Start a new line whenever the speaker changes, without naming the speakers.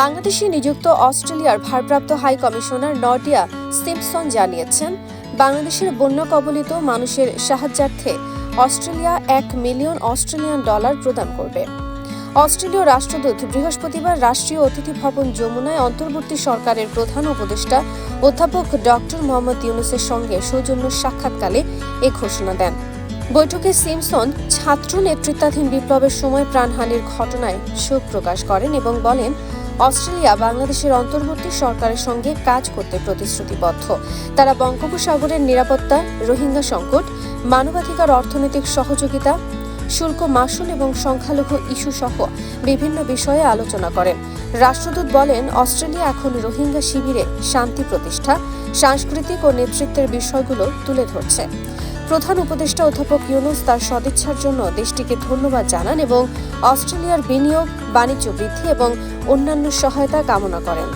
বাংলাদেশে নিযুক্ত অস্ট্রেলিয়ার ভারপ্রাপ্ত হাই কমিশনার নর্ডিয়া সিম্পসন জানিয়েছেন, বাংলাদেশের বন্যা কবলিত মানুষের সাহায্যার্থে অস্ট্রেলিয়া এক মিলিয়ন অস্ট্রেলিয়ান ডলার প্রদান করবে। অস্ট্রেলীয় রাষ্ট্রদূত বৃহস্পতিবার রাষ্ট্রীয় অতিথি ভবন যমুনায় অন্তর্বর্তী সরকারের প্রধান উপদেষ্টা অধ্যাপক ডক্টর মোহাম্মদ ইউনুসের সঙ্গে সৌজন্য সাক্ষাৎকালে এ ঘোষণা দেন। বৈঠকে সিমসন ছাত্র নেতৃত্বাধীন বিপ্লবের সময় প্রাণহানির ঘটনায় শোক প্রকাশ করেন এবং বলেন, অস্ট্রেলিয়া বাংলাদেশের অন্তর্বর্তী সরকারের সঙ্গে কাজ করতে প্রতিশ্রুতিবদ্ধ। তারা বঙ্গোপসাগরের নিরাপত্তা, রোহিঙ্গা সংকট, মানবাধিকার অর্থনৈতিক সহযোগিতা, শুল্ক মাসুল এবং সংখ্যালঘু ইস্যু সহ বিভিন্ন বিষয়ে আলোচনা করেন। রাষ্ট্রদূত বলেন, অস্ট্রেলিয়া এখন রোহিঙ্গা শিবিরে শান্তি প্রতিষ্ঠা, সাংস্কৃতিক ও নেতৃত্বের বিষয়গুলো তুলে ধরছে। প্রধান উপদেষ্টা অধ্যাপক ইউনুস তার সদিচ্ছার জন্য দেশটিকে ধন্যবাদ জানান এবং অস্ট্রেলিয়ার বিনিয়োগ, বাণিজ্য বৃদ্ধি এবং অন্যান্য সহায়তা কামনা করেন।